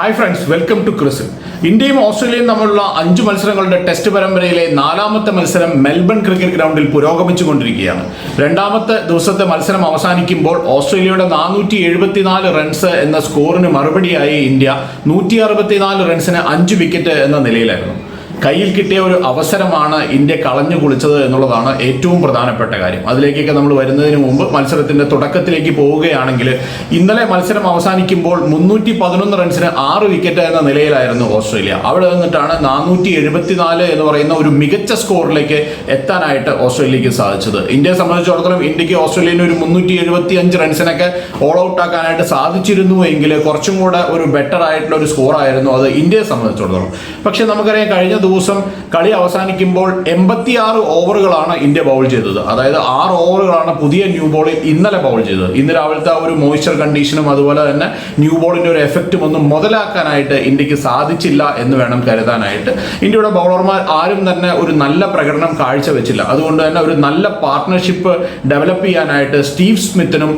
Hi friends welcome to ക്രിസിൽ ഇന്ത്യയും ഓസ്ട്രേലിയയും തമ്മിലുള്ള അഞ്ച് മത്സരങ്ങളുടെ ടെസ്റ്റ് പരമ്പരയിലെ നാലാമത്തെ മത്സരം മെൽബൺ ക്രിക്കറ്റ് ഗ്രൗണ്ടിൽ പുരോഗമിച്ചുകൊണ്ടിരിക്കുകയാണ്. രണ്ടാമത്തെ ദിവസത്തെ മത്സരം അവസാനിക്കുമ്പോൾ ഓസ്ട്രേലിയയുടെ നാനൂറ്റി എഴുപത്തിനാല് റൺസ് എന്ന സ്കോറിന് മറുപടിയായി ഇന്ത്യ നൂറ്റി അറുപത്തിനാല് റൺസിന് അഞ്ച് വിക്കറ്റ് എന്ന നിലയിലായിരുന്നു. കയ്യിൽ കിട്ടിയ ഒരു അവസരമാണ് ഇന്ത്യ കളഞ്ഞു കുളിച്ചത് എന്നുള്ളതാണ് ഏറ്റവും പ്രധാനപ്പെട്ട കാര്യം. അതിലേക്കൊക്കെ നമ്മൾ വരുന്നതിന് മുമ്പ് മത്സരത്തിന്റെ തുടക്കത്തിലേക്ക് പോവുകയാണെങ്കിൽ ഇന്നലെ മത്സരം അവസാനിക്കുമ്പോൾ മുന്നൂറ്റി പതിനൊന്ന് റൺസിന് ആറ് വിക്കറ്റ് എന്ന നിലയിലായിരുന്നു ഓസ്ട്രേലിയ. അവിടെ നിന്നിട്ടാണ് നാനൂറ്റി എഴുപത്തിനാല് എന്ന് പറയുന്ന ഒരു മികച്ച സ്കോറിലേക്ക് എത്താനായിട്ട് ഓസ്ട്രേലിയക്ക് സാധിച്ചത്. ഇന്ത്യയെ സംബന്ധിച്ചിടത്തോളം ഇന്ത്യയ്ക്ക് ഓസ്ട്രേലിയന് ഒരു മുന്നൂറ്റി എഴുപത്തി അഞ്ച് റൺസിനൊക്കെ ഓൾ ഔട്ട് ആക്കാനായിട്ട് സാധിച്ചിരുന്നു എങ്കിൽ കുറച്ചും കൂടെ ഒരു ബെറ്റർ ആയിട്ടുള്ള ഒരു സ്കോർ ആയിരുന്നു അത് ഇന്ത്യയെ സംബന്ധിച്ചിടത്തോളം. പക്ഷെ നമുക്കറിയാം കഴിഞ്ഞ ദിവസം കളി അവസാനിക്കുമ്പോൾ എൺപത്തി ആറ് ഓവറുകളാണ് ഇന്ത്യ ബൗൾ ചെയ്തത്. അതായത് ആറ് ഓവറുകളാണ് പുതിയ ന്യൂ ബോളിൽ ഇന്നലെ ബൗൾ ചെയ്തത്. ഇന്ന് രാവിലത്തെ ഒരു മോയ്സ്ചർ കണ്ടീഷനും അതുപോലെ തന്നെ ന്യൂ ബോളിന്റെ ഒരു എഫക്റ്റും ഒന്നും മുതലാക്കാനായിട്ട് ഇന്ത്യയ്ക്ക് സാധിച്ചില്ല എന്ന് വേണം കരുതാനായിട്ട്. ഇന്ത്യയുടെ ബൗളർമാർ ആരും തന്നെ ഒരു നല്ല പ്രകടനം കാഴ്ചവെച്ചില്ല. അതുകൊണ്ട് തന്നെ ഒരു നല്ല പാർട്ട്ണർഷിപ്പ് ഡെവലപ്പ് ചെയ്യാനായിട്ട് സ്റ്റീവ് സ്മിത്തിനും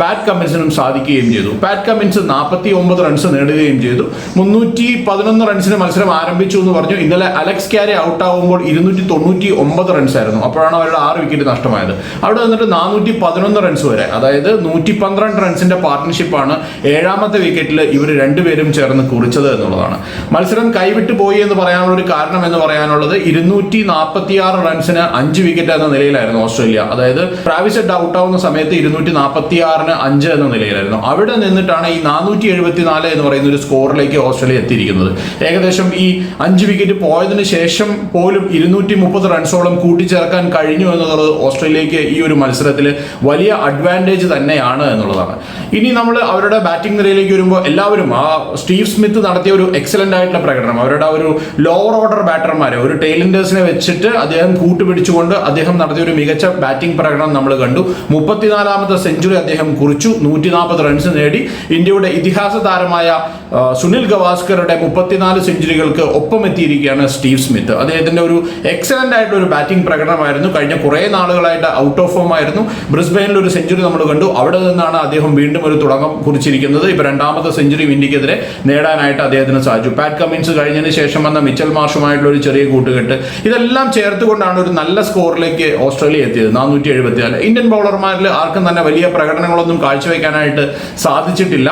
പാറ്റ് കമ്മിൻസിനും സാധിക്കുകയും ചെയ്തു. പാറ്റ് കമ്മിൻസ് നാൽപ്പത്തി ഒമ്പത് റൺസ് നേടുകയും ചെയ്തു. മുന്നൂറ്റി പതിനൊന്ന് റൺസിന് മത്സരം ആരംഭിച്ചു എന്ന് പറഞ്ഞു. ഇന്നലെ അലക്സ് ക്യാരി ഔട്ട് ആകുമ്പോൾ ഇരുന്നൂറ്റി തൊണ്ണൂറ്റി ഒമ്പത് റൺസ് ആയിരുന്നു. അപ്പോഴാണ് അവരുടെ ആറ് വിക്കറ്റ് നഷ്ടമായത്. അവിടെ വന്നിട്ട് നാനൂറ്റി പതിനൊന്ന് റൺസ് വരെ. അതായത് നൂറ്റി പന്ത്രണ്ട് റൺസിന്റെ പാർട്ട്ണർഷിപ്പാണ് ഏഴാമത്തെ വിക്കറ്റിൽ ഇവർ രണ്ടുപേരും ചേർന്ന് കുറിച്ചത് എന്നുള്ളതാണ്. മത്സരം കൈവിട്ടു പോയി എന്ന് പറയാനുള്ള ഒരു കാരണം എന്ന് പറയാനുള്ളത് ഇരുന്നൂറ്റി നാൽപ്പത്തി ആറ് റൺസിന് അഞ്ച് വിക്കറ്റ് എന്ന നിലയിലായിരുന്നു ഓസ്ട്രേലിയ. അതായത് ഹെഡ് ഔട്ട് ആവുന്ന സമയത്ത് ഇരുന്നൂറ്റി നാൽപ്പത്തി ആറിന് അഞ്ച് എന്ന നിലയിലായിരുന്നു. അവിടെ നിന്നിട്ടാണ് ഈ നാനൂറ്റി എഴുപത്തി നാല് എന്ന് പറയുന്ന ഒരു സ്കോറിലേക്ക് ഓസ്ട്രേലിയ എത്തിയിരിക്കുന്നത്. ഏകദേശം ഈ അഞ്ച് വിക്കറ്റ് പോയതിനു ശേഷം പോലും ഇരുന്നൂറ്റി മുപ്പത് റൺസോളം കൂട്ടിച്ചേർക്കാൻ കഴിഞ്ഞു എന്നുള്ളത് ഓസ്ട്രേലിയക്ക് ഈ ഒരു മത്സരത്തിൽ വലിയ അഡ്വാന്റേജ് തന്നെയാണ് എന്നുള്ളതാണ്. ഇനി നമ്മൾ അവരുടെ ബാറ്റിംഗ് നിരയിലേക്ക് വരുമ്പോൾ എല്ലാവരും ആ സ്റ്റീവ് സ്മിത്ത് നടത്തിയ ഒരു എക്സലന്റ് ആയിട്ടുള്ള പ്രകടനം അവരുടെ ഒരു ലോവർ ഓർഡർ ബാറ്റർമാരെ ഒരു ടെയിലിൻഡേഴ്സിനെ വെച്ചിട്ട് അദ്ദേഹം കൂട്ടുപിടിച്ചുകൊണ്ട് അദ്ദേഹം നടത്തിയ ഒരു മികച്ച ബാറ്റിംഗ് പ്രകടനം നമ്മൾ കണ്ടു. മുപ്പത്തിനാലാമത്തെ സെഞ്ചുറി അദ്ദേഹം കുറിച്ചു നൂറ്റി നാൽപ്പത് റൺസ് നേടി. ഇന്ത്യയുടെ ഇതിഹാസ താരമായ സുനിൽ ഗവാസ്കറുടെ മുപ്പത്തിനാല് സെഞ്ചുറികൾക്ക് ഒപ്പം എത്തിയിരിക്കുകയാണ് സ്റ്റീവ് സ്മിത്ത്. അദ്ദേഹത്തിന്റെ ഒരു എക്സലന്റ് ആയിട്ടുള്ള ഒരു ബാറ്റിംഗ് പ്രകടനമായിരുന്നു. കഴിഞ്ഞ കുറേ നാളുകളായിട്ട് ഔട്ട് ഓഫ് ഫോം ആയിരുന്നു. ബ്രിസ്ബെയിനിൽ ഒരു സെഞ്ചുറി നമ്മൾ കണ്ടു. അവിടെ നിന്നാണ് അദ്ദേഹം വീണ്ടും ഒരു തുടക്കം കുറിച്ചിരിക്കുന്നത്. ഇപ്പൊ രണ്ടാമത്തെ സെഞ്ചുറി ഇന്ത്യക്കെതിരെ നേടാനായിട്ട് അദ്ദേഹത്തിന് സാധിച്ചു. പാറ്റ് കമ്മിൻസ് കഴിഞ്ഞതിന് ശേഷം വന്ന മിച്ചൽ മാർഷുമായിട്ടുള്ള ഒരു ചെറിയ കൂട്ടുകെട്ട്. ഇതെല്ലാം ചേർത്തുകൊണ്ടാണ് ഒരു നല്ല സ്കോറിലേക്ക് ഓസ്ട്രേലിയ എത്തിയത്. നാനൂറ്റി എഴുപത്തി നാല് ഇന്ത്യൻ ബൗളർമാരിൽ ആർക്കും തന്നെ വലിയ പ്രകടനങ്ങളൊന്നും കാഴ്ചവെക്കാനായിട്ട് സാധിച്ചിട്ടില്ല.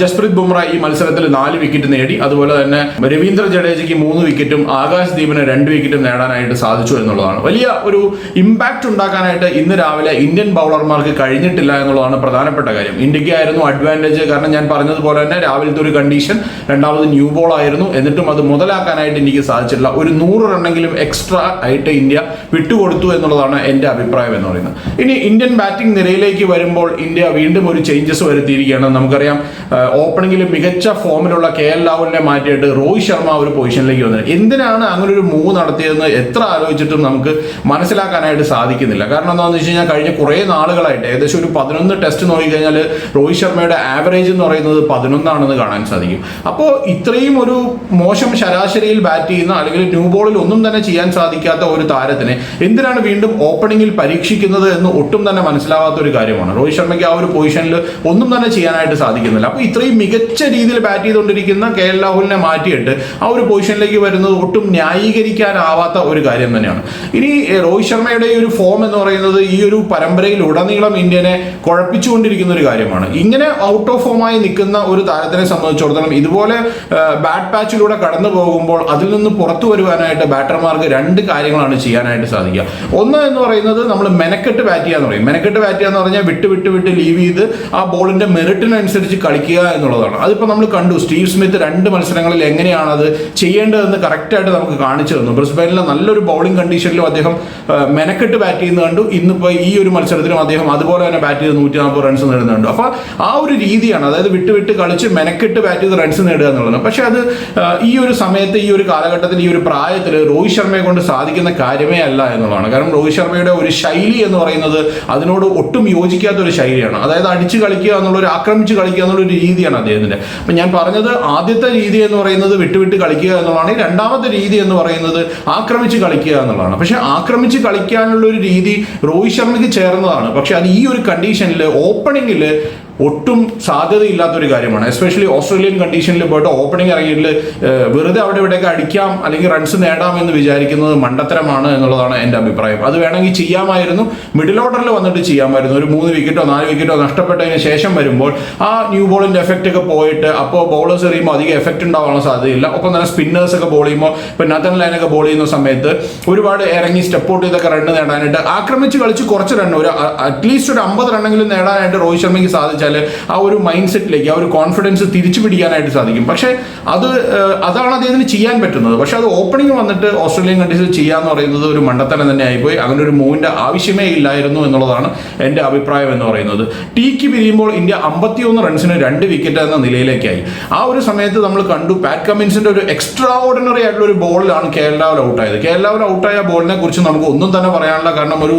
ജസ്പ്രീത് ബുംറ ഈ മത്സരത്തിൽ നാല് വിക്കറ്റ് നേടി. അതുപോലെ തന്നെ രവീന്ദ്ര ജഡേജയ്ക്ക് മൂന്ന് വിക്കറ്റും ആകാശ് ദീപിന് രണ്ട് വിക്കറ്റും നേടാനായിട്ട് സാധിച്ചു എന്നുള്ളതാണ്. വലിയ ഒരു ഇമ്പാക്റ്റ് ഉണ്ടാക്കാനായിട്ട് ഇന്ന് രാവിലെ ഇന്ത്യൻ ബൗളർമാർക്ക് കഴിഞ്ഞിട്ടില്ല എന്നുള്ളതാണ് പ്രധാനപ്പെട്ട കാര്യം. ഇന്ത്യയ്ക്ക് ആയിരുന്നു അഡ്വാന്റേജ് കാരണം ഞാൻ പറഞ്ഞതുപോലെ തന്നെ രാവിലത്തെ ഒരു കണ്ടീഷൻ രണ്ടാമത് ന്യൂ ബോൾ ആയിരുന്നു. എന്നിട്ടും അത് മുതലാക്കാനായിട്ട് എനിക്ക് സാധിച്ചിട്ടില്ല. ഒരു നൂറ് റണ്ണെങ്കിലും എക്സ്ട്രാ ആയിട്ട് ഇന്ത്യ വിട്ടുകൊടുത്തു എന്നുള്ളതാണ് എന്റെ അഭിപ്രായം എന്ന് പറയുന്നത്. ഇനി ഇന്ത്യൻ ബാറ്റിംഗ് നിരയിലേക്ക് വരുമ്പോൾ ഇന്ത്യ വീണ്ടും ഒരു ചേഞ്ചസ് വരുത്തിയിരിക്കുകയാണ്. നമുക്കറിയാം ഓപ്പണിംഗിൽ മികച്ച ഫോമിലുള്ള കെ എൽ രാഹുലിനെ മാറ്റിയിട്ട് രോഹിത് ശർമ്മ ഒരു പൊസിഷനിലേക്ക് വന്നത് എന്തിനാണ് അങ്ങനെ ഒരു മൂവ് നടത്തിയതെന്ന് എത്ര ആലോചിച്ചിട്ടും നമുക്ക് മനസ്സിലാക്കാനായിട്ട് സാധിക്കുന്നില്ല. കാരണം എന്താണെന്ന് വെച്ച് കഴിഞ്ഞാൽ കഴിഞ്ഞ കുറേ നാളുകളായിട്ട് ഏകദേശം ഒരു പതിനൊന്ന് ടെസ്റ്റ് നോക്കിക്കഴിഞ്ഞാൽ രോഹിത് ശർമ്മയുടെ ആവറേജ് എന്ന് പറയുന്നത് പതിനൊന്നാണെന്ന് കാണാൻ സാധിക്കും. അപ്പോൾ ഇത്രയും ഒരു മോശം ശരാശരിയിൽ ബാറ്റ് ചെയ്യുന്ന അല്ലെങ്കിൽ ന്യൂ ബോളിൽ ഒന്നും തന്നെ ചെയ്യാൻ സാധിക്കാത്ത ഒരു താരത്തിനെ എന്തിനാണ് വീണ്ടും ഓപ്പണിംഗിൽ പരീക്ഷിക്കുന്നത് എന്ന് ഒട്ടും തന്നെ മനസ്സിലാവാത്ത ഒരു കാര്യമാണ്. രോഹിത് ശർമ്മയ്ക്ക് ആ ഒരു പൊസിഷനിൽ ഒന്നും തന്നെ ചെയ്യാനായിട്ട് സാധിക്കുന്നില്ല. അപ്പോൾ ഇത്രയും മികച്ച രീതിയിൽ ബാറ്റ് ചെയ്തുകൊണ്ടിരിക്കുന്ന കെ എൽ രാഹുലിനെ മാറ്റിയിട്ട് ആ ഒരു പൊസിഷനിലേക്ക് വരുന്നത് ഒട്ടും ന്യായീകരിക്കാനാവാത്ത ഒരു കാര്യം തന്നെയാണ്. ഇനി രോഹിത് ശർമ്മയുടെ ഒരു ഫോം എന്ന് പറയുന്നത് ഈ ഒരു പരമ്പരയിൽ ഉടനീളം ഇന്ത്യനെ കുഴപ്പിച്ചുകൊണ്ടിരിക്കുന്ന ഒരു കാര്യമാണ്. ഇങ്ങനെ ഔട്ട് ഓഫ് ഫോമായി നിൽക്കുന്ന ഒരു താരത്തിനെ സംബന്ധിച്ചിടത്തോളം ഇതുപോലെ ബാറ്റ് പാച്ചിലൂടെ കടന്നു പോകുമ്പോൾ അതിൽ നിന്ന് പുറത്തു വരുവാനായിട്ട് ബാറ്റർമാർക്ക് രണ്ട് കാര്യങ്ങളാണ് ചെയ്യാനായിട്ട് സാധിക്കുക. ഒന്ന് എന്ന് പറയുന്നത് നമ്മൾ മെനക്കെട്ട് ബാറ്റ് ചെയ്യാന്ന് പറയും. മെനക്കെട്ട് ബാറ്റ് ചെയ്യാന്ന് പറഞ്ഞാൽ വിട്ട് വിട്ട് വിട്ട് ലീവ് ചെയ്ത് ആ ബോളിന്റെ മെറിറ്റിനനുസരിച്ച് കളിക്കുക എന്നുള്ളതാണ്. അതിപ്പോൾ നമ്മൾ കണ്ടു സ്റ്റീവ് സ്മിത്ത് രണ്ട് മത്സരങ്ങളിൽ എങ്ങനെയാണ് അത് ചെയ്യേണ്ടതെന്ന് കറക്റ്റായിട്ട് നമുക്ക് കാണിച്ചു തന്നു. ബ്രിസ്ബെയിനിലെ നല്ലൊരു ബൗളിംഗ് കണ്ടീഷനിലും അദ്ദേഹം മെനക്കെട്ട് ബാറ്റ് ചെയ്യുന്നത് കണ്ടു. ഇന്നിപ്പോൾ ഈ ഒരു മത്സരത്തിലും അദ്ദേഹം അതുപോലെ തന്നെ ബാറ്റ് ചെയ്ത് നൂറ്റി നാൽപ്പത് റൺസ് നേടുന്നുണ്ട്. അപ്പോൾ ആ ഒരു രീതിയാണ് അതായത് വിട്ട് വിട്ട് കളിച്ച് മെനക്കെട്ട് ബാറ്റ് ചെയ്ത് റൺസ് നേടുക എന്നുള്ളത്. പക്ഷേ അത് ഈ ഒരു സമയത്ത് ഈ ഒരു കാലഘട്ടത്തിൽ ഈ ഒരു പ്രായത്തിൽ രോഹിത് ശർമ്മയെ കൊണ്ട് സാധിക്കുന്ന കാര്യമേ അല്ല എന്നുള്ളതാണ്. കാരണം രോഹിത് ശർമ്മയുടെ ഒരു ശൈലി എന്ന് പറയുന്നത് അതിനോട് ഒട്ടും യോജിക്കാത്ത ഒരു ശൈലിയാണ്. അതായത് അടിച്ച് കളിക്കുക എന്നുള്ള ഒരു ആക്രമിച്ച് കളിക്കുക എന്നുള്ള ഒരു രീതിയാണ് അദ്ദേഹത്തിന്റെ. അപ്പം ഞാൻ പറഞ്ഞത് ആദ്യത്തെ രീതി എന്ന് പറയുന്നത് വിട്ടുവിട്ട് കളിക്കുക എന്നുള്ളതാണ്. രണ്ടാമത്തെ രീതി എന്ന് പറയുന്നത് ആക്രമിച്ച് കളിക്കുക എന്നുള്ളതാണ്. പക്ഷെ ആക്രമിച്ച് കളിക്കാനുള്ള ഒരു രീതി രോഹിത് ശർമ്മയ്ക്ക് ചേർന്നതാണ്. പക്ഷെ അത് ഈ ഒരു കണ്ടീഷനിൽ ഓപ്പണിംഗിൽ ഒട്ടും സാധ്യതയില്ലാത്തൊരു കാര്യമാണ്. എസ്പെഷ്യലി ഓസ്ട്രേലിയൻ കണ്ടീഷനിൽ പോയിട്ട് ഓപ്പണിംഗ് ഇറങ്ങിയിട്ട് വെറുതെ അവിടെ ഇവിടെയൊക്കെ അടിക്കാം അല്ലെങ്കിൽ റൺസ് നേടാം എന്ന് വിചാരിക്കുന്നത് മണ്ടത്തരമാണ് എന്നുള്ളതാണ് എന്റെ അഭിപ്രായം. അത് വേണമെങ്കിൽ ചെയ്യാമായിരുന്നു. മിഡിൽ ഓർഡറിൽ വന്നിട്ട് ചെയ്യാമായിരുന്നു. ഒരു മൂന്ന് വിക്കറ്റോ നാല് വിക്കറ്റോ നഷ്ടപ്പെട്ടതിന് ശേഷം വരുമ്പോൾ ആ ന്യൂ ബോളിന്റെ എഫക്റ്റ് ഒക്കെ പോയിട്ട് അപ്പോൾ ബൗളേഴ്സ് എറിയുമ്പോൾ അധികം എഫക്റ്റ് ഉണ്ടാവാനുള്ള സാധ്യതയില്ല. ഒപ്പം തന്നെ സ്പിന്നേഴ്സ് ഒക്കെ ബോൾ ചെയ്യുമ്പോൾ ഇപ്പം നത്തൻ ലൈനൊക്കെ ബോൾ ചെയ്യുന്ന സമയത്ത് ഒരുപാട് ഇറങ്ങി സ്റ്റെപ്പ് ഔട്ട് ചെയ്തൊക്കെ റണ്ണ് നേടാനായിട്ട് ആക്രമിച്ച് കളിച്ച് കുറച്ച് റണ്ണ് ഒരു അറ്റ്ലീസ്റ്റ് ഒരു അമ്പത് റണ്ണെങ്കിലും നേടാനായിട്ട് രോഹിത് ശർമ്മയ്ക്ക് സാധിച്ചാൽ ആ ഒരു മൈൻഡ് സെറ്റിലേക്ക് ആ ഒരു കോൺഫിഡൻസ് തിരിച്ചു പിടിക്കാനായിട്ട് സാധിക്കും. പക്ഷേ അത് അതാണ് അദ്ദേഹത്തിന് ചെയ്യാൻ പറ്റുന്നത്. പക്ഷേ അത് ഓപ്പണിംഗ് വന്നിട്ട് ഓസ്ട്രേലിയൻ കണ്ടീസിൽ ചെയ്യാന്ന് പറയുന്നത് ഒരു മണ്ടത്തനം തന്നെ ആയിപ്പോയി. അങ്ങനെ ഒരു മൂവിന്റെ ആവശ്യമേ ഇല്ലായിരുന്നു എന്നുള്ളതാണ് എന്റെ അഭിപ്രായം എന്ന് പറയുന്നത്. ടീക്ക് പിരിയുമ്പോൾ ഇന്ത്യ അമ്പത്തിയൊന്ന് റൺസിന് രണ്ട് വിക്കറ്റ് എന്ന നിലയിലേക്കായി. ആ ഒരു സമയത്ത് നമ്മൾ കണ്ടു പാറ്റ് കമ്മിൻസിന്റെ ഒരു എക്സ്ട്രാ ഓർഡിനറി ആയിട്ടുള്ള ഒരു ബോളിലാണ് കേരള രാഹുൽ ഔട്ടായത് കേരള രാഹുൽ ഔട്ടായ ബോളിനെ കുറിച്ച് നമുക്ക് ഒന്നും തന്നെ പറയാനുള്ള കാരണം ഒരു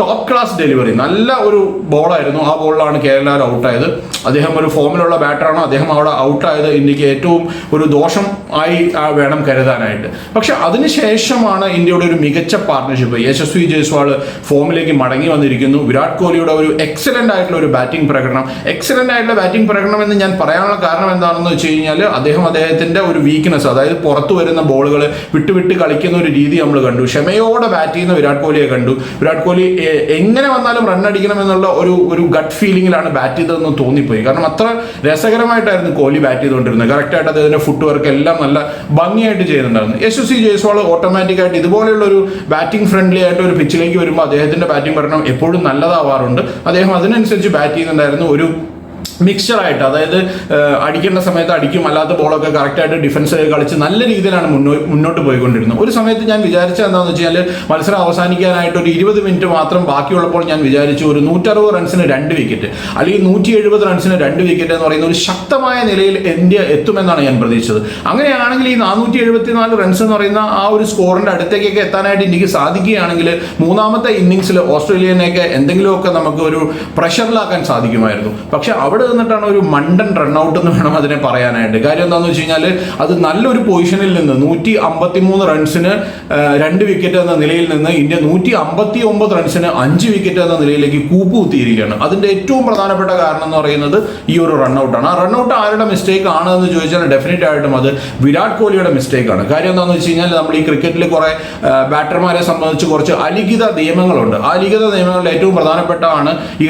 ടോപ്പ് ക്ലാസ് ഡെലിവറി നല്ല ഒരു ബോളായിരുന്നു ആ ബോളിലാണ് കേരള ഔട്ടായത്. അദ്ദേഹം ഒരു ഫോമിലുള്ള ബാറ്ററാണ്? അദ്ദേഹം അവിടെ ഔട്ടായത് ഇന്ത്യയ്ക്ക് ഏറ്റവും ഒരു ദോഷം ആയി വേണം കരുതാനായിട്ട്. പക്ഷെ അതിനുശേഷമാണ് ഇന്ത്യയുടെ ഒരു മികച്ച പാർട്ണർഷിപ്പ് യശസ്വി ജയ്സ്വാൾ ഫോമിലേക്ക് മടങ്ങി വന്നിരിക്കുന്നു. വിരാട് കോഹ്ലിയുടെ ഒരു എക്സലന്റ് ആയിട്ടുള്ള ഒരു ബാറ്റിംഗ് പ്രകടനം. എക്സലന്റ് ആയിട്ടുള്ള ബാറ്റിംഗ് പ്രകടനം എന്ന് ഞാൻ പറയാനുള്ള കാരണം എന്താണെന്ന് വെച്ച് കഴിഞ്ഞാൽ അദ്ദേഹം അദ്ദേഹത്തിന്റെ ഒരു വീക്ക്നെസ് അതായത് പുറത്തു വരുന്ന ബോളുകൾ വിട്ടുവിട്ട് കളിക്കുന്ന ഒരു രീതി നമ്മൾ കണ്ടു. ക്ഷമയോടെ ബാറ്റ് ചെയ്യുന്ന വിരാട് കോഹ്ലിയെ കണ്ടു. വിരാട് കോഹ്ലി എങ്ങനെ വന്നാലും റൺ അടിക്കണം എന്നുള്ള ഒരു ഒരു ഗട്ട് ഫീലിംഗിലാണ് ബാറ്റ് ചെയ്തതെന്ന് തോന്നിപ്പോയി. കാരണം അത്ര രസകരമായിട്ടായിരുന്നു കോഹ്ലി ബാറ്റ് ചെയ്തുകൊണ്ടിരുന്നത്. കറക്റ്റായിട്ട് അദ്ദേഹത്തിന്റെ ഫുട് വർക്ക് എല്ലാം നല്ല ഭംഗിയായിട്ട് ചെയ്യുന്നുണ്ടായിരുന്നു. യശസ്വി ജയ്സ്വാൾ ഓട്ടോമാറ്റിക്കായിട്ട് ഇതുപോലെയുള്ള ഒരു ബാറ്റിംഗ് ഫ്രണ്ട്ലി ആയിട്ട് ഒരു പിച്ചിലേക്ക് വരുമ്പോൾ അദ്ദേഹത്തിന്റെ ബാറ്റിംഗ് പഠനം എപ്പോഴും നല്ലതാവാറുണ്ട്. അദ്ദേഹം അതിനനുസരിച്ച് ബാറ്റ് ചെയ്യുന്നുണ്ടായിരുന്നു. ഒരു മിക്സറായിട്ട് അതായത് അടിക്കേണ്ട സമയത്ത് അടിക്കും അല്ലാത്ത ബോളൊക്കെ കറക്റ്റായിട്ട് ഡിഫൻസ് കളിച്ച് നല്ല രീതിയിലാണ് മുന്നോ- മുന്നോട്ട് പോയിക്കൊണ്ടിരുന്നത്. ഒരു സമയത്ത് ഞാൻ വിചാരിച്ച എന്താണെന്ന് വെച്ചാൽ മത്സരം അവസാനിക്കാനായിട്ട് ഒരു ഇരുപത് മിനിറ്റ് മാത്രം ബാക്കിയുള്ളപ്പോൾ ഞാൻ വിചാരിച്ചു ഒരു നൂറ്ററുപത് റൺസിന് രണ്ട് വിക്കറ്റ് അല്ലെങ്കിൽ നൂറ്റി എഴുപത് റൺസിന് രണ്ട് വിക്കറ്റ് എന്ന് പറയുന്ന ഒരു ശക്തമായ നിലയിൽ ഇന്ത്യ എത്തുമെന്നാണ് ഞാൻ പ്രതീക്ഷിച്ചത്. അങ്ങനെയാണെങ്കിൽ ഈ നാനൂറ്റി എഴുപത്തിനാല് റൺസ് എന്ന് പറയുന്ന ആ ഒരു സ്കോറിന്റെ അടുത്തേക്കൊക്കെ എത്താനായിട്ട് ഇന്ത്യയ്ക്ക് സാധിക്കുകയാണെങ്കിൽ മൂന്നാമത്തെ ഇന്നിങ്സിൽ ഓസ്ട്രേലിയനെയൊക്കെ എന്തെങ്കിലുമൊക്കെ നമുക്ക് ഒരു പ്രഷറിലാക്കാൻ സാധിക്കുമായിരുന്നു. പക്ഷെ അവിടെ നിന്നിട്ടാണ് ഒരു മണ്ടൻ റൺഔട്ട് എന്ന് വേണം അതിനെ പറയാനായിട്ട്. കാര്യം എന്താണെന്ന് വെച്ച് കഴിഞ്ഞാൽ അത് നല്ലൊരു പൊസിഷനിൽ നിന്ന് നൂറ്റി അമ്പത്തി മൂന്ന് റൺസിന് രണ്ട് വിക്കറ്റ് എന്ന നിലയിൽ നിന്ന് ഇന്ത്യ നൂറ്റി അമ്പത്തി ഒമ്പത് റൺസിന് അഞ്ച് വിക്കറ്റ് എന്ന നിലയിലേക്ക് കൂപ്പുകുത്തിയിരിക്കുകയാണ്. അതിന്റെ ഏറ്റവും പ്രധാനപ്പെട്ട കാരണം എന്ന് പറയുന്നത് ഈ ഒരു റൺഔട്ടാണ് ആ റൺഔട്ട് ആരുടെ മിസ്റ്റേക്ക് ആണ് എന്ന് ചോദിച്ചാൽ ഡെഫിനറ്റ് ആയിട്ടും അത് വിരാട് കോഹ്ലിയുടെ മിസ്റ്റേക്ക് ആണ്. കാര്യം എന്താണെന്ന് വെച്ച് കഴിഞ്ഞാൽ നമ്മൾ ഈ ക്രിക്കറ്റിൽ കുറെ ബാറ്റർമാരെ സംബന്ധിച്ച് കുറച്ച് അലിഖിത നിയമങ്ങളുണ്ട്. ആ അലിഖിത നിയമങ്ങളിൽ ഏറ്റവും പ്രധാനപ്പെട്ടതാണ് ഈ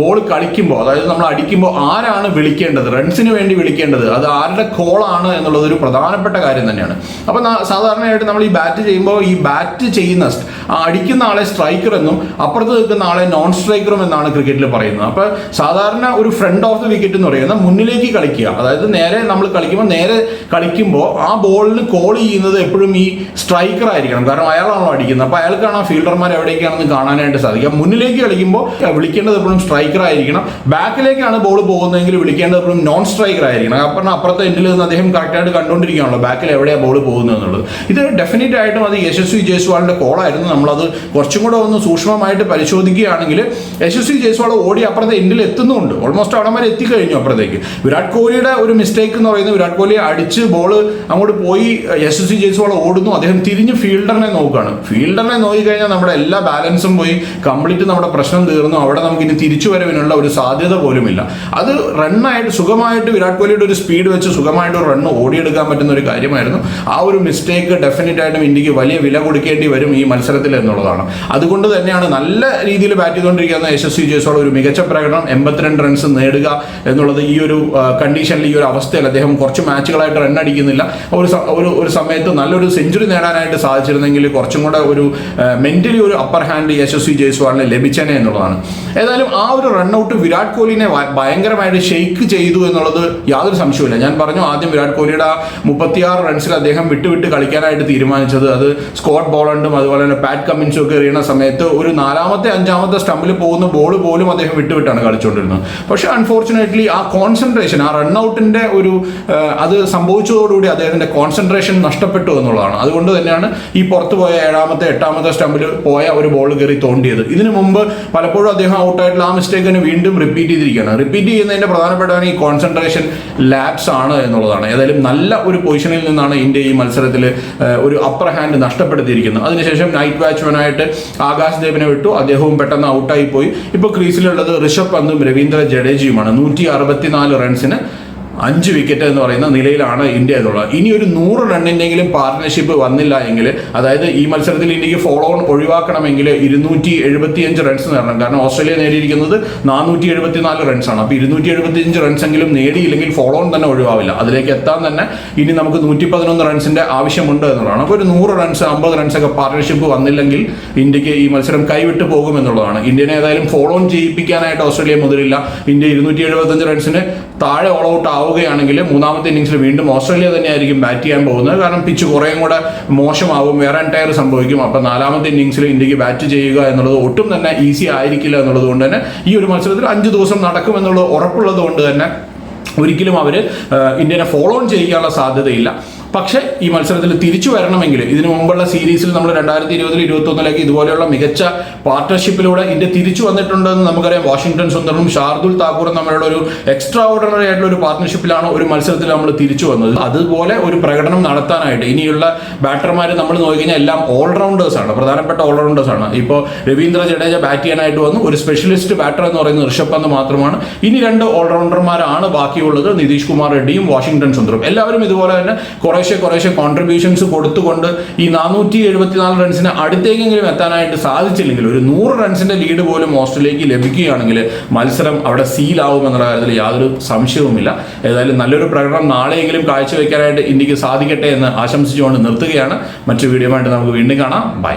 ബോൾ കളിക്കുമ്പോൾ അതായത് നമ്മൾ അടിക്കുമ്പോൾ ആരാണ് വിളിക്കേണ്ടത്? റൺസിന് വേണ്ടി വിളിക്കേണ്ടത്? അത് ആരുടെ കോളാണ് എന്നുള്ളത് ഒരു പ്രധാനപ്പെട്ട കാര്യം തന്നെയാണ്. അപ്പോൾ സാധാരണയായിട്ട് നമ്മൾ ഈ ബാറ്റ് ചെയ്യുമ്പോൾ ഈ ബാറ്റ് ചെയ്യുന്ന അടിക്കുന്ന ആളെ സ്ട്രൈക്കർ എന്നും അപ്പുറത്ത് നിൽക്കുന്ന ആളെ നോൺ സ്ട്രൈക്കറും എന്നാണ് ക്രിക്കറ്റിൽ പറയുന്നത്. അപ്പോൾ സാധാരണ ഒരു ഫ്രണ്ട് ഓഫ് ദി വിക്കറ്റ് എന്ന് പറയുന്നത് മുന്നിലേക്ക് കളിക്കുക. അതായത് നേരെ നമ്മൾ കളിക്കുമ്പോൾ നേരെ കളിക്കുമ്പോൾ ആ ബോളിന് കോൾ ചെയ്യുന്നത് എപ്പോഴും ഈ സ്ട്രൈക്കർ ആയിരിക്കണം. കാരണം അയാളാണല്ലോ അടിക്കുന്നത്. അപ്പോൾ അയാൾക്കാണ് ആ ഫീൽഡർമാർ എവിടേക്കാണെന്ന് കാണാനായിട്ട് സാധിക്കുക. മുന്നിലേക്ക് കളിക്കുമ്പോൾ വിളിക്കേണ്ടത് എപ്പോഴും സ്ട്രൈക്കർ ആയിരിക്കണം. ബാക്കിലേക്കാണ് ബോൾ പോകുന്നതെങ്കിൽ വിളിക്കേണ്ടത് എപ്പോഴും നോൺ സ്ട്രൈക്കർ ആയിരിക്കണം. അപ്പം അപ്പുറത്തെ എൻഡിൽ നിന്ന് അദ്ദേഹം കറക്റ്റായിട്ട് കണ്ടുകൊണ്ടിരിക്കുകയാണല്ലോ. ബാക്കിൽ എവിടെയാണ് ബോൾ പോകുന്നത് എന്നുള്ളത് ഇത് ഡെഫിനറ്റ് ആയിട്ടും അത് യശസ്വി ജയ്സ്വാളിന്റെ കോളായിരുന്നു നമ്മളത് കുറച്ചും കൂടെ ഒന്ന് സൂക്ഷ്മമായിട്ട് പരിശോധിക്കുകയാണെങ്കിൽ യശസ്വി ജയ്സ്വാൾ ഓടി അപ്പുറത്തെ എൻഡിൽ എത്തുന്നുണ്ട്. ഓൾമോസ്റ്റ് അവിടെ വരെ എത്തിക്കഴിഞ്ഞു അപ്പുറത്തേക്ക്. വിരാട് കോഹ്ലിയുടെ ഒരു മിസ്റ്റേക്ക് എന്ന് പറയുന്നത് വിരാട് കോഹ്ലി അടിച്ച് ബോൾ അങ്ങോട്ട് പോയി യശസ്വി ജയ്സ്വാൾ ഓടുന്നു. അദ്ദേഹം തിരിഞ്ഞ് ഫീൽഡറിനെ നോക്കുകയാണ്. ഫീൽഡറിനെ നോക്കിക്കഴിഞ്ഞാൽ നമ്മുടെ എല്ലാ ബാലൻസും പോയി. കംപ്ലീറ്റ് നമ്മുടെ പ്രശ്നം തീർന്നു. അവിടെ നമുക്ക് ഇനി തിരിച്ചു വരവിനുള്ള ഒരു സാധ്യത പോലുമില്ല. അത് റണ്ണായിട്ട് സുഖമായിട്ട് വിരാട് കോഹ്ലിയുടെ ഒരു സ്പീഡ് വെച്ച് സുഖമായിട്ട് ഒരു റണ്ണ് ഓടിയെടുക്കാൻ പറ്റുന്ന ഒരു കാര്യമായിരുന്നു. ആ ഒരു മിസ്റ്റേക്ക് ഡെഫിനറ്റ് ആയിട്ടും ഇന്ത്യയ്ക്ക് വലിയ വില കൊടുക്കേണ്ടി വരും ഈ മത്സരത്തിൽ എന്നുള്ളതാണ്. അതുകൊണ്ട് തന്നെയാണ് നല്ല രീതിയിൽ ബാറ്റ് ചെയ്തുകൊണ്ടിരിക്കുന്ന യശസ്വി ജയ്സ്വാൾ ഒരു മികച്ച പ്രകടനം എൺപത്തിരണ്ട് റൺസ് നേടുക എന്നുള്ളത് ഈ ഒരു കണ്ടീഷനിൽ ഈ ഒരു അവസ്ഥയിൽ അദ്ദേഹം കുറച്ച് മാച്ചുകളായിട്ട് റൺ അടിക്കുന്നില്ല. ഒരു ഒരു സമയത്ത് നല്ലൊരു സെഞ്ചുറി നേടാനായിട്ട് സാധിച്ചിരുന്നെങ്കിൽ കുറച്ചും കൂടെ ഒരു മെന്റലി ഒരു അപ്പർ ഹാൻഡ് യശസ്വി ജയ്സ്വാളിന് ലഭിച്ചേനെ എന്നുള്ളതാണ്. ഏതായാലും ആ ഒരു റൺ ഔട്ട് വിരാട് കോഹ്ലിനെ ഭയങ്കരമായിട്ട് ഷെയ്ക്ക് ചെയ്തു എന്നുള്ളത് യാതൊരു സംശയമില്ല ഞാൻ പറഞ്ഞു ആദ്യം വിരാട് കോഹ്ലിയുടെ മുപ്പത്തിയാറ് റൺസിൽ അദ്ദേഹം വിട്ടുവിട്ട് കളിക്കാനായിട്ട് തീരുമാനിച്ചത്. അത് സ്കോട്ട് ബോളണ്ടും അതുപോലെ തന്നെ പാറ്റ് കമ്മിൻസും ഒക്കെ എറിയുന്ന സമയത്ത് ഒരു നാലാമത്തെ അഞ്ചാമത്തെ സ്റ്റമ്പിൽ പോകുന്ന ബോൾ പോലും അദ്ദേഹം വിട്ടുവിട്ടാണ് കളിച്ചുകൊണ്ടിരുന്നത്. പക്ഷേ അൺഫോർച്ചുനേറ്റ്ലി ആ കോൺസെൻട്രേഷൻ ആ റൺഔട്ടിന്റെ ഒരു അത് സംഭവിച്ചതോടുകൂടി അദ്ദേഹത്തിന്റെ കോൺസെൻട്രേഷൻ നഷ്ടപ്പെട്ടു എന്നുള്ളതാണ്. അതുകൊണ്ട് തന്നെയാണ് ഈ പുറത്തു പോയ ഏഴാമത്തെ എട്ടാമത്തെ സ്റ്റമ്പിൽ പോയ ഒരു ബോൾ കയറി തോണ്ടിയത്. ഇതിനു മുമ്പ് പലപ്പോഴും അദ്ദേഹം ഔട്ടായിട്ടുള്ള ആ മിസ്റ്റേക്ക് തന്നെ വീണ്ടും റിപ്പീറ്റ് ചെയ്തിരിക്കുകയാണ്. റിപ്പീറ്റ് റിപ്പീറ്റ് ചെയ്യുന്നതിന്റെ പ്രധാനപ്പെട്ട ഈ കോൺസെൻട്രേഷൻ ലാബ്സ് ആണ് എന്നുള്ളതാണ്. ഏതായാലും നല്ല ഒരു പൊസിഷനിൽ നിന്നാണ് ഇന്ത്യ ഈ മത്സരത്തിൽ ഒരു അപ്പർ ഹാൻഡ് നഷ്ടപ്പെടുത്തിയിരിക്കുന്നത്. അതിനുശേഷം നൈറ്റ് ബാറ്റ്സ്മാനായിട്ട് ആകാശ് ദേവിനെ വിട്ടു. അദ്ദേഹവും പെട്ടെന്ന് ഔട്ടായി പോയി. ഇപ്പോൾ ക്രീസിലുള്ളത് ഋഷഭ് പന്തും രവീന്ദ്ര ജഡേജയുമാണ്. നൂറ്റി അറുപത്തിനാല് റൺസിന് അഞ്ച് വിക്കറ്റ് എന്ന് പറയുന്ന നിലയിലാണ് ഇന്ത്യ എന്നുള്ളത്. ഇനി ഒരു നൂറ് റണ്ണിന്റെങ്കിലും പാർട്ട്ണർഷിപ്പ് വന്നില്ല എങ്കിൽ അതായത് ഈ മത്സരത്തിൽ ഇന്ത്യയ്ക്ക് ഫോളോ ഓൺ ഒഴിവാക്കണമെങ്കിൽ ഇരുന്നൂറ്റി എഴുപത്തിയഞ്ച് റൺസ് നേടണം. കാരണം ഓസ്ട്രേലിയ നേടിയിരിക്കുന്നത് നാനൂറ്റി എഴുപത്തിനാല് റൺസാണ് അപ്പോൾ ഇരുന്നൂറ്റി റൺസ് എങ്കിലും നേടിയില്ലെങ്കിൽ ഫോളോ ഓൺ തന്നെ ഒഴിവാവില്ല. അതിലേക്ക് എത്താൻ തന്നെ ഇനി നമുക്ക് നൂറ്റി പതിനൊന്ന് റൺസിന്റെ ആവശ്യമുണ്ട് എന്നുള്ളതാണ്. അപ്പോൾ ഒരു നൂറ് റൺസ് അമ്പത് റൺസൊക്കെ പാർട്ട്ണർഷിപ്പ് വന്നില്ലെങ്കിൽ ഇന്ത്യയ്ക്ക് ഈ മത്സരം കൈവിട്ട് പോകുമെന്നുള്ളതാണ്. ഇന്ത്യനെ ഏതായാലും ഫോളോ ഓൺ ചെയ്യിപ്പിക്കാനായിട്ട് ഓസ്ട്രേലിയ മുതലില്ല ഇന്ത്യ ഇരുന്നൂറ്റി എഴുപത്തഞ്ച് റൺസിന് താഴെ ഓൾ ഔട്ട് ആവുകയാണെങ്കിൽ മൂന്നാമത്തെ ഇന്നിംഗ്സിൽ വീണ്ടും ഓസ്ട്രേലിയ തന്നെയായിരിക്കും ബാറ്റ് ചെയ്യാൻ പോകുന്നത്. കാരണം പിച്ച് കുറേയും കൂടെ മോശമാവും. വേറെ ടയർ സംഭവിക്കും. അപ്പം നാലാമത്തെ ഇന്നിംഗ്സിൽ ഇന്ത്യയ്ക്ക് ബാറ്റ് ചെയ്യുക എന്നുള്ളത് ഒട്ടും തന്നെ ഈസി ആയിരിക്കില്ല എന്നുള്ളത് കൊണ്ട് തന്നെ ഈ ഒരു മത്സരത്തിൽ അഞ്ച് ദിവസം നടക്കുമെന്നുള്ളത് ഉറപ്പുള്ളത് കൊണ്ട് തന്നെ ഒരിക്കലും അവർ ഇന്ത്യനെ ഫോളോ ഓൺ ചെയ്യാനുള്ള സാധ്യതയില്ല. പക്ഷേ ഈ മത്സരത്തിൽ തിരിച്ചു വരണമെങ്കിൽ ഇതിനു മുമ്പുള്ള സീരീസിൽ നമ്മൾ രണ്ടായിരത്തി ഇരുപതിൽ ഇരുപത്തി ഒന്നിലേക്ക് ഇതുപോലെയുള്ള മികച്ച പാർട്ട്ണർഷിപ്പിലൂടെ ഇന്ത്യ തിരിച്ചു വന്നിട്ടുണ്ടെന്ന് നമുക്കറിയാം. വാഷിംഗ്ടൺ സുന്ദറും ഷാർദുൽ താക്കൂറും തമ്മിലുള്ള ഒരു എക്സ്ട്രാ ഓർഡിനറി ആയിട്ടുള്ള ഒരു പാർട്ട്ണർഷിപ്പിലാണ് ഒരു മത്സരത്തിൽ നമ്മൾ തിരിച്ചു വന്നത്. അതുപോലെ ഒരു പ്രകടനം നടത്താനായിട്ട് ഇനിയുള്ള ബാറ്റർമാർ നമ്മൾ നോക്കിക്കഴിഞ്ഞാൽ എല്ലാം ഓൾറൗണ്ടേഴ്സ് ആണ്. പ്രധാനപ്പെട്ട ഓൾറൗണ്ടേഴ്സ് ആണ്. ഇപ്പോൾ രവീന്ദ്ര ജഡേജ ബാറ്റ് ചെയ്യാനായിട്ട് വന്നു. ഒരു സ്പെഷ്യലിസ്റ്റ് ബാറ്റർ എന്ന് പറയുന്നത് ഋഷഭ് പന്ത് മാത്രമാണ്. ഇനി രണ്ട് ഓൾറൗണ്ടർമാരാണ് ബാക്കിയുള്ളത്. നിതീഷ് കുമാർ റെഡ്ഡിയും വാഷിംഗ്ടൺ സുന്ദറും. എല്ലാവരും ഇതുപോലെ തന്നെ കുറേശ്ശെ കുറേശ്ശെ കോൺട്രിബ്യൂഷൻസ് കൊടുത്തുകൊണ്ട് ഈ നാനൂറ്റി എഴുപത്തിനാല് റൺസിന് അടുത്തേക്കെങ്കിലും എത്താനായിട്ട് സാധിച്ചില്ലെങ്കിൽ ഒരു നൂറ് റൺസിന്റെ ലീഡ് പോലും ഓസ്ട്രേലിയക്ക് ലഭിക്കുകയാണെങ്കിൽ മത്സരം അവിടെ സീലാവും എന്നുള്ള കാര്യത്തിൽ യാതൊരു സംശയവുമില്ല. ഏതായാലും നല്ലൊരു പ്രകടനം നാളെയെങ്കിലും കാഴ്ചവെക്കാനായിട്ട് ഇന്ത്യയ്ക്ക് സാധിക്കട്ടെ എന്ന് ആശംസിച്ചുകൊണ്ട് നിർത്തുകയാണ്. മറ്റു വീഡിയോ നമുക്ക് വീണ്ടും കാണാം. ബൈ